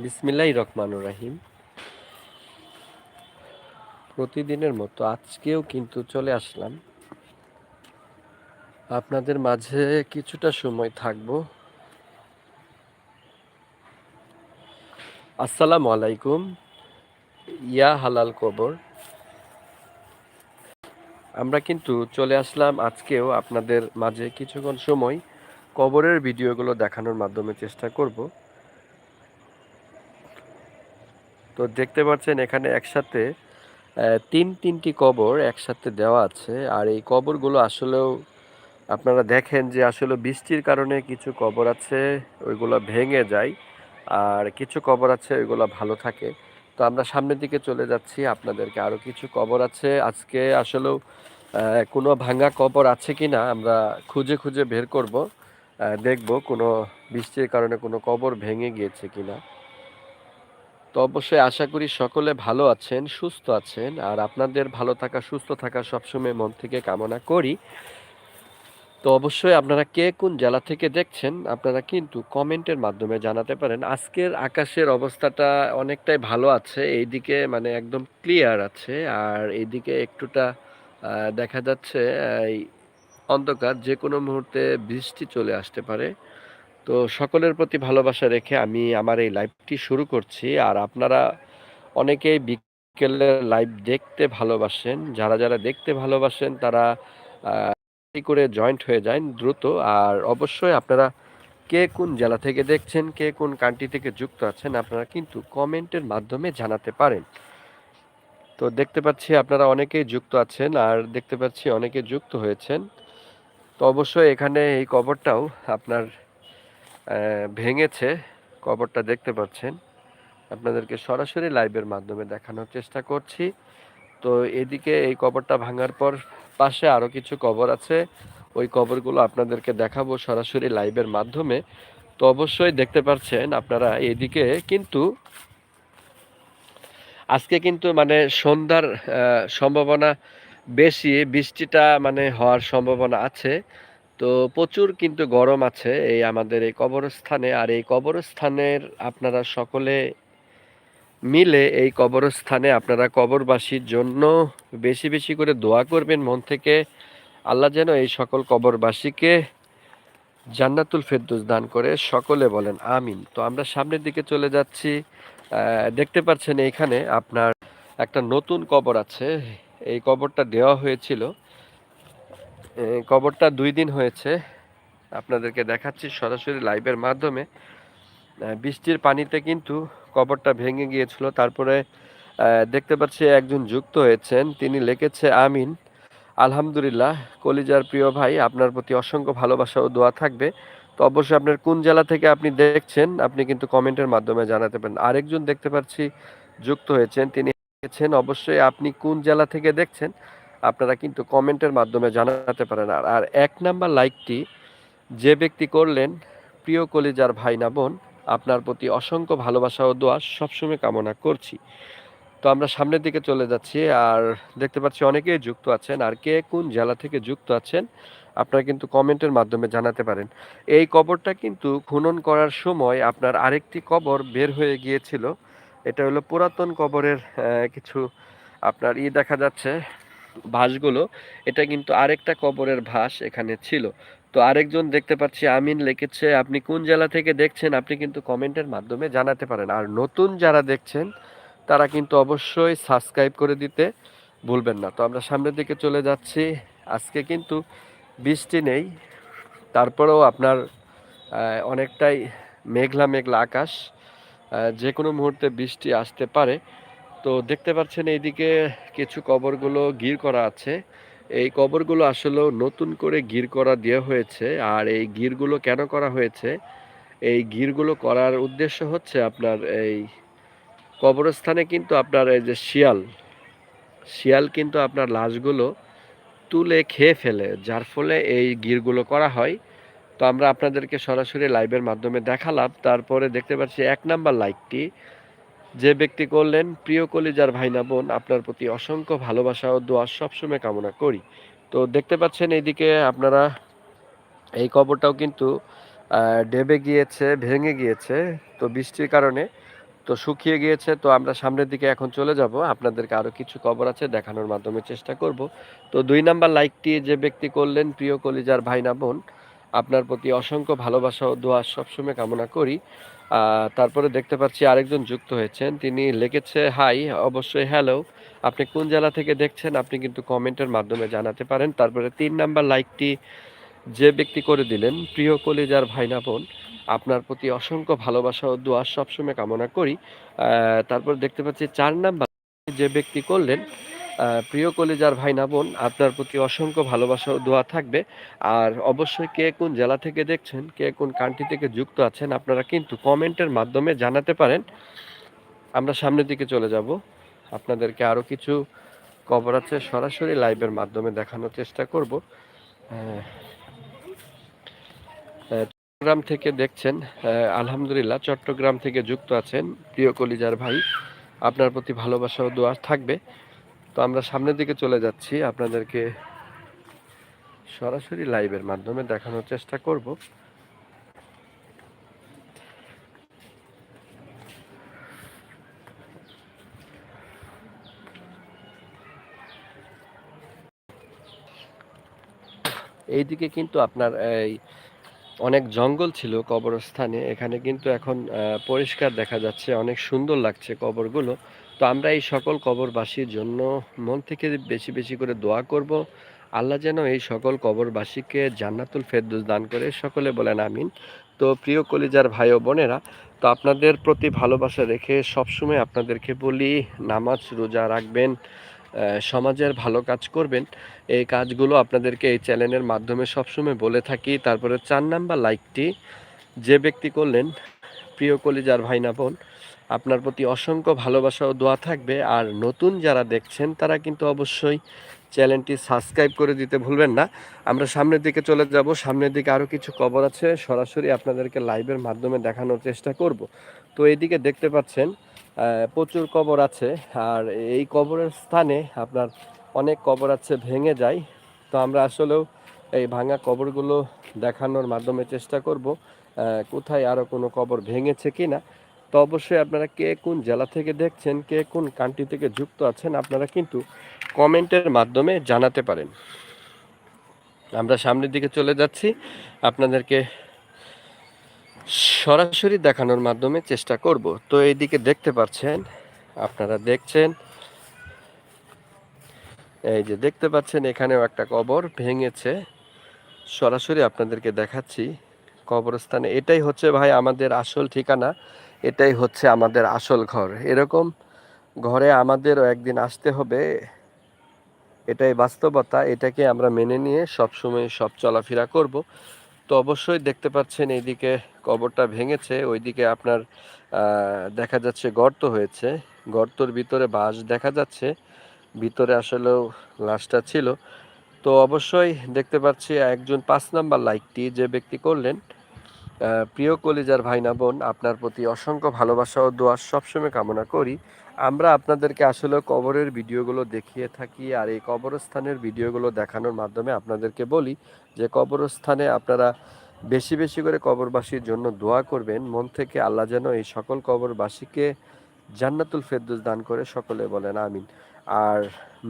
বিসমিল্লাহ রহমানুর রাহিম। প্রতিদিনের মতো আজকেও কিন্তু চলে আসলাম। আপনাদের মাঝে কিছুটা সময় থাকব। আসসালামু আলাইকুম। ইয়া হালাল কবর। আমরা কিন্তু চলে আসলাম আজকেও আপনাদের মাঝে কিছুক্ষণ সময় কবরের ভিডিওগুলো দেখানোর মাধ্যমে চেষ্টা করব। তো দেখতে পাচ্ছেন এখানে একসাথে তিন তিনটি কবর একসাথে দেওয়া আছে। আর এই কবরগুলো আসলেও আপনারা দেখেন যে আসলে বৃষ্টির কারণে কিছু কবর আছে, ওইগুলো ভেঙে যায়, আর কিছু কবর আছে, ওইগুলো ভালো থাকে। তো আমরা সামনের দিকে চলে যাচ্ছি, আপনাদেরকে আরও কিছু কবর আছে। আজকে আসলেও কোনো ভাঙা কবর আছে কি না আমরা খুঁজে খুঁজে বের করব দেখব কোনো বৃষ্টির কারণে কোনো কবর ভেঙে গিয়েছে কিনা। তো অবশ্যই আশা করি সকলে ভালো আছেন, সুস্থ আছেন। আর আপনাদের ভালো থাকা, সুস্থ থাকা সবসময় মন থেকে কামনা করি। তো অবশ্যই আপনারা কে কোন জেলা থেকে দেখছেন, আপনারা কিন্তু কমেন্টের মাধ্যমে জানাতে পারেন। আজকের আকাশের অবস্থাটা অনেকটাই ভালো আছে, এইদিকে মানে একদম ক্লিয়ার আছে। আর এইদিকে একটুটা দেখা যাচ্ছে অন্ধকার যে কোনো মুহূর্তে বৃষ্টি চলে আসতে পারে। তো সকলের প্রতি ভালোবাসা রেখে আমি আমার এই লাইভটি শুরু করছি। আর আপনারা অনেকেই বিকেলের লাইভ দেখতে ভালোবাসেন। যারা যারা দেখতে ভালোবাসেন, তারা করে জয়েন্ট হয়ে যান দ্রুত। আর অবশ্যই আপনারা কে কোন জেলা থেকে দেখছেন, কে কোন কান্ট্রি থেকে যুক্ত আছেন, আপনারা কিন্তু কমেন্টের মাধ্যমে জানাতে পারেন। তো দেখতে পাচ্ছি আপনারা অনেকেই যুক্ত আছেন, আর দেখতে পাচ্ছি অনেকে যুক্ত হয়েছেন। তো অবশ্যই এখানে এই কবরটাও আপনার ভেঙেছে। কবরটা দেখতে পাচ্ছেন। আপনাদেরকে সরাসরি লাইভের মাধ্যমে দেখানোর চেষ্টা করছি। তো এদিকে এই কবরটা ভাঙার পর পাশে আরও কিছু কবর আছে। ওই কবরগুলো আপনাদেরকে দেখাবো সরাসরি লাইভের মাধ্যমে। তো অবশ্যই দেখতে পাচ্ছেন আপনারা এদিকে কিন্তু আজকে কিন্তু মানে সন্ধ্যার সম্ভাবনা বেশি। বৃষ্টিটা মানে হওয়ার সম্ভাবনা আছে। তো প্রচুর কিন্তু গরম আছে এই আমাদের এই কবরস্থানে। আর এই কবরস্থানের আপনারা সকলে মিলে এই কবরস্থানে আপনারা কবরবাসীর জন্য বেশি বেশি করে দোয়া করবেন মন থেকে। আল্লাহ যেন এই সকল কবরবাসীকে জান্নাতুল ফেরদৌস দান করে সকলে বলেন আমিন। তো আমরা সামনের দিকে চলে যাচ্ছি। দেখতে পাচ্ছেন এইখানে আপনার একটা নতুন কবর আছে। এই কবরটা দেওয়া হয়েছিল। কবরটা দুই দিন হয়েছে। আপনাদেরকে দেখাচ্ছি সরাসরি লাইভের মাধ্যমে। বৃষ্টির পানিতে কিন্তু কবরটা ভেঙে গিয়েছিল। তারপরে দেখতে পাচ্ছি একজন যুক্ত হয়েছেন। তিনি লিখেছে, আমিন। আলহামদুলিল্লাহ। কলিজার প্রিয় ভাই, আপনার প্রতি অসংখ্য ভালোবাসা ও দোয়া থাকবে। তো অবশ্যই আপনার কোন জেলা থেকে আপনি দেখছেন, আপনি কিন্তু কমেন্টের মাধ্যমে জানাতে পারেন। আরেকজন দেখতে পাচ্ছি যুক্ত হয়েছেন। তিনি অবশ্যই আপনি কোন জেলা থেকে দেখছেন আপনারা কিন্তু কমেন্টের মাধ্যমে জানাতে পারেন। আর আর এক নাম্বার লাইকটি, যে ব্যক্তি করলেন, প্রিয় কলিজার ভাই না বোন, আপনার প্রতি অসংখ্য ভালোবাসা ও দোয়া সবসময় কামনা করছি। তো আমরা সামনের দিকে চলে যাচ্ছি, আর দেখতে পাচ্ছি অনেকেই যুক্ত আছেন, আর কে কোন জেলা থেকে যুক্ত আছেন, আপনারা কিন্তু কমেন্টের মাধ্যমে জানাতে পারেন। এই কবরটা কিন্তু খনন করার সময় আপনার আরেকটি কবর বের হয়ে গিয়েছিল, এটা হলো পুরাতন কবরের কিছু আপনার ই দেখা যাচ্ছে ভাসগুলো এটা কিন্তু আরেকটা কবরের ভাস এখানে ছিল। তো আরেকজন দেখতে পাচ্ছি, আমিন লিখেছে, আপনি কোন জেলা থেকে দেখছেন, আপনি কিন্তু কমেন্টের মাধ্যমে জানাতে পারেন। আর নতুন যারা দেখছেন, তারা কিন্তু অবশ্যই সাবস্ক্রাইব করে দিতে ভুলবেন না। তো আমরা সামনের দিকে চলে যাচ্ছি। আজকে কিন্তু বৃষ্টি নেই, তারপরেও আপনার অনেকটাই মেঘলা মেঘলা আকাশ যে কোনো মুহূর্তে বৃষ্টি আসতে পারে। তো দেখতে পাচ্ছেন এইদিকে কিছু কবরগুলো গির করা আছে। এই কবরগুলো আসলেও নতুন করে গির করা দেওয়া হয়েছে। আর এই গিরগুলো কেন করা হয়েছে? এই গিরগুলো করার উদ্দেশ্য হচ্ছে আপনার এই কবরস্থানে কিন্তু আপনার এই যে শিয়াল শিয়াল কিন্তু আপনার লাশগুলো তুলে খেয়ে ফেলে, যার ফলে এই গিরগুলো করা হয়। তো আমরা আপনাদেরকে সরাসরি লাইভের মাধ্যমে দেখালাম। তারপরে দেখতে পাচ্ছি এক নাম্বার লাইকটি যে ব্যক্তি করলেন, প্রিয় কলিজার ভাইনা বোন, আপনার প্রতি অসংখ্য ভালোবাসা ও দোয়া সবসময় কামনা করি। তো দেখতে পাচ্ছেন এইদিকে আপনারা, এই কবরটাও কিন্তু ডেবে গিয়েছে, ভেঙে গিয়েছে, তো বৃষ্টির কারণে, তো শুকিয়ে গিয়েছে, তো আমরা সামনের দিকে এখন চলে যাব। আপনাদেরকে আরও কিছু খবর আছে, দেখানোর মাধ্যমে চেষ্টা করব। তো দুই নাম্বার লাইকটি, যে ব্যক্তি করলেন, প্রিয় কলিজার ভাই না বোন আপনার প্রতি অসংখ্য ভালোবাসা ও দোয়া সবসময় কামনা করি। তারপরে দেখতে পাচ্ছি আরেকজন যুক্ত হয়েছেন। তিনি লিখেছে, হাই, অবশ্যই হ্যালো। আপনি কোন জেলা থেকে দেখছেন আপনি কিন্তু কমেন্টের মাধ্যমে জানাতে পারেন। তারপরে তিন নাম্বার লাইকটি যে ব্যক্তি করে দিলেন, প্রিয় কলিজার ভাই না বোন, আপনার প্রতি অসংখ্য ভালোবাসা ও দোয়া সবসময় কামনা করি। তারপর দেখতে পাচ্ছি চার নাম্বার যে ব্যক্তি করলেন প্রিয় কলিজার ভাই না বোন, আপনার প্রতি অসংখ্য ভালোবাসা দোয়া থাকবে। আর অবশ্যই কে কোন জেলা থেকে দেখছেন, কে কোন কান্ট্রি থেকে যুক্ত আছেন, আপনারা কিন্তু কমেন্টের মাধ্যমে জানাতে পারেন। আমরা সামনের দিকে চলে যাব। আপনাদেরকে আরও কিছু খবর আছে, সরাসরি লাইভের মাধ্যমে দেখানোর চেষ্টা করব। চট্টগ্রাম থেকে দেখছেন আলহামদুলিল্লাহ চট্টগ্রাম থেকে যুক্ত আছেন প্রিয় কলিজার ভাই। আপনার প্রতি ভালোবাসা ও দোয়া থাকবে। তো আমরা সামনের দিকে চলে যাচ্ছি। আপনাদেরকে সরাসরি লাইভের মাধ্যমে দেখানোর চেষ্টা করব। এইদিকে কিন্তু আপনার এই অনেক জঙ্গল ছিল কবরস্থানে, এখানে কিন্তু এখন পরিষ্কার দেখা যাচ্ছে, অনেক সুন্দর লাগছে কবরগুলো। তো আমরা এই সকল কবরবাসীর জন্য মন থেকে বেশি বেশি করে দোয়া করব। আল্লাহ যেন এই সকল কবরবাসীকে জান্নাতুল ফেরদুস দান করে। সকলে বলেন আমিন। তো প্রিয় কলিজার ভাই ও বোনেরা, তো আপনাদের প্রতি ভালোবাসা রেখে সবসময় আপনাদেরকে বলি, নামাজ রোজা রাখবেন। সমাজের ভালো কাজ করবেন। এই কাজগুলো আপনাদেরকে এই চ্যানেলের মাধ্যমে সবসময় বলে থাকি। তারপরে চার নাম্বার লাইকটি, যে ব্যক্তি করলেন, প্রিয় কলিজার ভাই না বোন, আপনার প্রতি অসংখ্য ভালোবাসা ও দোয়া থাকবে। আর নতুন যারা দেখছেন, তারা কিন্তু অবশ্যই চ্যানেলটি সাবস্ক্রাইব করে দিতে ভুলবেন না। আমরা সামনের দিকে চলে যাব। সামনের দিকে আরও কিছু খবর আছে। সরাসরি আপনাদেরকে লাইভের মাধ্যমে দেখানোর চেষ্টা করব। তো এইদিকে দেখতে পাচ্ছেন প্রচুর কবর আছে, আর এই কবরের স্থানে আপনার অনেক কবর আছে, ভেঙে যায়। তো আমরা আসলেও এই ভাঙা কবরগুলো দেখানোর মাধ্যমে চেষ্টা করব কোথায় আরও কোনো কবর ভেঙেছে কি না তো অবশ্যই আপনারা কে কোন জেলা থেকে দেখছেন, কে কোন কান্ট্রি থেকে যুক্ত আছেন, আপনারা কিন্তু কমেন্টের মাধ্যমে জানাতে পারেন। আমরা সামনের দিকে চলে যাচ্ছি। আপনাদেরকে সরাসরি দেখানোর মাধ্যমে চেষ্টা করব। তো এইদিকে দেখতে পাচ্ছেন, আপনারা দেখছেন, এই যে দেখতে পাচ্ছেন, এখানেও একটা কবর ভেঙেছে। সরাসরি আপনাদেরকে দেখাচ্ছি কবরস্থানে। এটাই হচ্ছে ভাই আমাদের আসল ঠিকানা, এটাই হচ্ছে আমাদের আসল ঘর। এরকম ঘরে আমাদেরও একদিন আসতে হবে, এটাই বাস্তবতা, এটাকে আমরা মেনে নিয়ে সবসময় সব চলাফেরা করব। তো অবশ্যই দেখতে পাচ্ছেন এইদিকে কবরটা ভেঙেছে, ওইদিকে আপনার দেখা যাচ্ছে গর্ত হয়েছে। গর্তর ভিতরে বাঁশ দেখা যাচ্ছে, ভিতরে আসলেও লাশটা ছিল। তো অবশ্যই দেখতে পাচ্ছি একজন পাঁচ নাম্বার লাইকটি যে ব্যক্তি করলেন প্রিয় কলিজার ভাই না বোন, আপনার প্রতি অসংখ্য ভালোবাসা ও দোয়া সবসময় কামনা করি। আমরা আপনাদেরকে আসলে কবরের ভিডিওগুলো দেখিয়ে থাকি আর এই কবরস্থানের ভিডিওগুলো দেখানোর মাধ্যমে আপনাদেরকে বলি যে কবরস্থানে আপনারা বেশি বেশি করে কবরবাসীর জন্য দোয়া করবেন। মন থেকে আল্লাহ যেন এই সকল কবরবাসীকে জান্নাতুল ফেরদুস দান করে সকলে বলেন আমিন। আর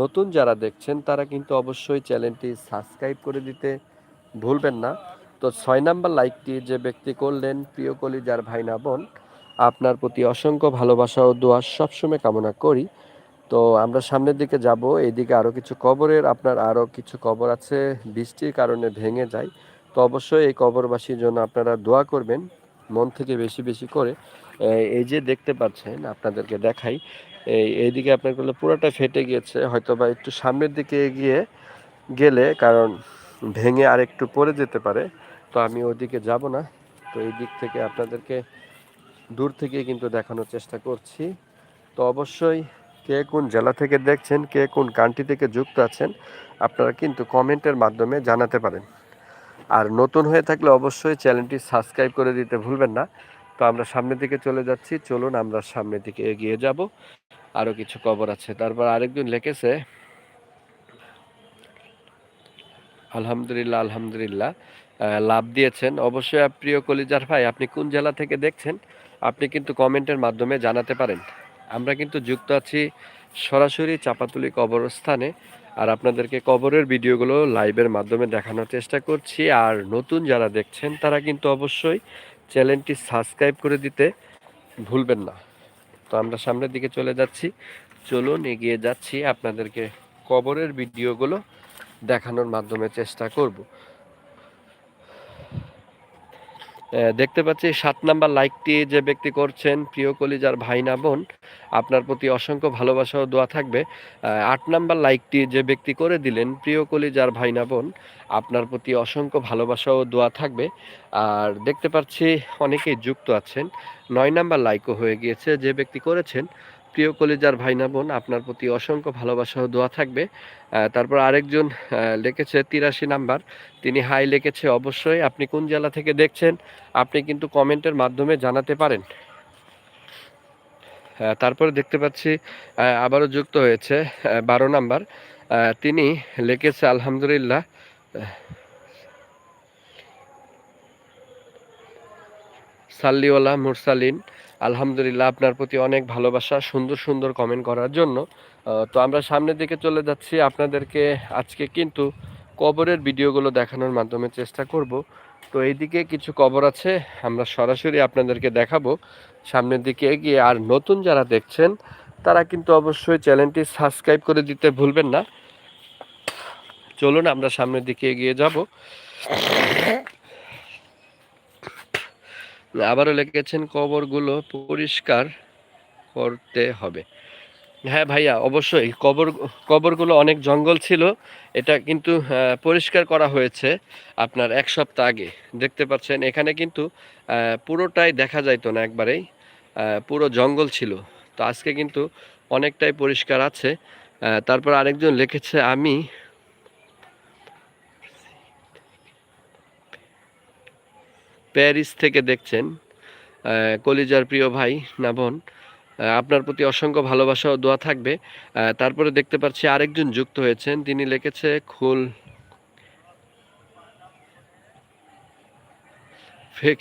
নতুন যারা দেখছেন, তারা কিন্তু অবশ্যই চ্যানেলটি সাবস্ক্রাইব করে দিতে ভুলবেন না। তো ছয় নাম্বার লাইকটি যে ব্যক্তি করলেন প্রিয় কলিজার ভাই না বোন, আপনার প্রতি অসংখ্য ভালোবাসা ও দোয়া সবসময় কামনা করি। তো আমরা সামনের দিকে যাব এইদিকে আরও কিছু কবরের, আপনার আরও কিছু কবর আছে, বৃষ্টির কারণে ভেঙে যায়। তো অবশ্যই এই কবরবাসীর জন্য আপনারা দোয়া করবেন, মন থেকে বেশি বেশি করে। এই- যে দেখতে পাচ্ছেন, আপনাদেরকে দেখাই এই এইদিকে আপনারগুলো পুরোটা ফেটে গিয়েছে হয়তো বা একটু সামনের দিকে এগিয়ে গেলে, কারণ ভেঙে আর একটু পড়ে যেতে পারে। তো আমি ওদিকে যাব না। তো এই দিক থেকে আপনাদেরকে দূর থেকে কিন্তু দেখানোর চেষ্টা করছি। তো অবশ্যই কে কোন জেলা থেকে দেখছেন, কে কোন কান্ট্রি থেকে যুক্ত আছেন, আপনারা কিন্তু কমেন্টের মাধ্যমে জানাতে পারেন। আর নতুন হয়ে থাকলে অবশ্যই চ্যানেলটি সাবস্ক্রাইব করে দিতে ভুলবেন না। তো আমরা সামনের দিকে চলে যাচ্ছি। চলুন আমরা সামনের দিকে এগিয়ে যাব। আরও কিছু খবর আছে। তারপর আরেকজন লিখেছে, আলহামদুলিল্লাহ আলহামদুলিল্লাহ। লাভ দিয়েছেন। অবশ্যই প্রিয় কলিজার ভাই, আপনি কোন জেলা থেকে দেখছেন, আপনি কিন্তু কমেন্টের মাধ্যমে জানাতে পারেন। আমরা কিন্তু যুক্ত আছি সরাসরি চাপাতুলি কবরস্থানে আর আপনাদেরকে কবরের ভিডিওগুলো লাইভের মাধ্যমে দেখানোর চেষ্টা করছি। আর নতুন যারা দেখছেন, তারা কিন্তু অবশ্যই চ্যানেলটি সাবস্ক্রাইব করে দিতে ভুলবেন না। তো আমরা সামনের দিকে চলে যাচ্ছি। চলুন এগিয়ে যাচ্ছি আপনাদেরকে কবরের ভিডিওগুলো দেখানোর মাধ্যমে চেষ্টা করব। দেখতে পাচ্ছি সাত নাম্বার লাইকটি যে ব্যক্তি করছেন প্রিয় কলিজার ভাই না বোন, আপনার প্রতি অসংখ্য ভালোবাসা ও দোয়া থাকবে। আট নাম্বার লাইকটি যে ব্যক্তি করে দিলেন প্রিয় কলিজার ভাই না বোন, আপনার প্রতি অসংখ্য ভালোবাসা ও দোয়া থাকবে। আর দেখতে পাচ্ছি অনেকেই যুক্ত আছেন। নয় নাম্বার লাইকও হয়ে গিয়েছে যে ব্যক্তি করেছেন। প্রিয় কলিজার ভাই না বোন, আপনার প্রতি অসংখ্য ভালোবাসা ও দোয়া থাকবে। তারপর আরেকজন লিখেছে তিরাশি নাম্বার। তিনি হাই লিখেছে, অবশ্যই আপনি কোন জেলা থেকে দেখছেন, আপনি কিন্তু কমেন্টের মাধ্যমে জানাতে পারেন। তারপরে দেখতে পাচ্ছি আবারও যুক্ত হয়েছে বারো নাম্বার। তিনি লিখেছে, আলহামদুলিল্লাহ। সাল্লিওয়ালা মুরসালিন আলহামদুলিল্লাহ আপনার প্রতি অনেক ভালোবাসা, সুন্দর সুন্দর কমেন্ট করার জন্য। তো আমরা সামনের দিকে চলে যাচ্ছি। আপনাদেরকে আজকে কিন্তু কবরের ভিডিওগুলো দেখানোর মাধ্যমে চেষ্টা করব। তো এইদিকে কিছু কবর আছে, আমরা সরাসরি আপনাদেরকে দেখাবো। সামনের দিকে এগিয়ে আর নতুন যারা দেখছেন, তারা কিন্তু অবশ্যই চ্যানেলটি সাবস্ক্রাইব করে দিতে ভুলবেন না। চলুন আমরা সামনের দিকে এগিয়ে যাব। আবারও লিখেছেন, কবরগুলো পরিষ্কার করতে হবে। হ্যাঁ ভাইয়া, অবশ্যই কবর, কবরগুলো অনেক জঙ্গল ছিল, এটা কিন্তু পরিষ্কার করা হয়েছে আপনার এক সপ্তাহ আগে। দেখতে পাচ্ছেন, এখানে কিন্তু পুরোটাই দেখা যাইতো না একবারেই পুরো জঙ্গল ছিল। তো আজকে কিন্তু অনেকটাই পরিষ্কার আছে। তারপর আরেকজন লিখেছে, আমি প্যারিস থেকে দেখছেন কলিজার প্রিয় ভাই না বোন আপনার প্রতি অসংখ্য ভালোবাসা ও দোয়া থাকবে। তারপরে দেখতে পাচ্ছি আরেকজন যুক্ত হয়েছেন, তিনি লিখেছে, খুল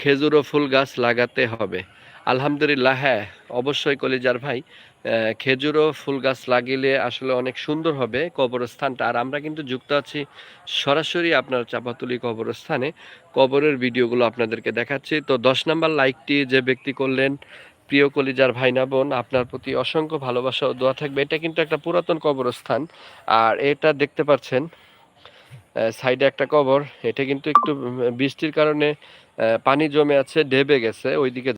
খেজুর ও ফুল গাছ লাগাতে হবে। আলহামদুলিল্লাহ হ্যাঁ অবশ্যই কলিজার ভাই। আহ, খেজুর ও ফুল গাছ লাগিলে আসলে অনেক সুন্দর হবে কবরস্থানটা। আর আমরা কিন্তু যুক্ত আছি সরাসরি আপনার চাপাতুলি কবরস্থানে। কবরের ভিডিওগুলো আপনাদেরকে দেখাচ্ছি। তো দশ নাম্বার লাইকটি যে ব্যক্তি করলেন প্রিয় কলিজার ভাই না বোন আপনার প্রতি অসংখ্য ভালোবাসা ও দোয়া থাকবে। এটা কিন্তু একটা পুরাতন কবরস্থান। আর এটা দেখতে পাচ্ছেন সাইডে একটা কবর। এটা কিন্তু একটু বৃষ্টির কারণে পানি জমে আছে ডেবে গেছে। ওইদিকে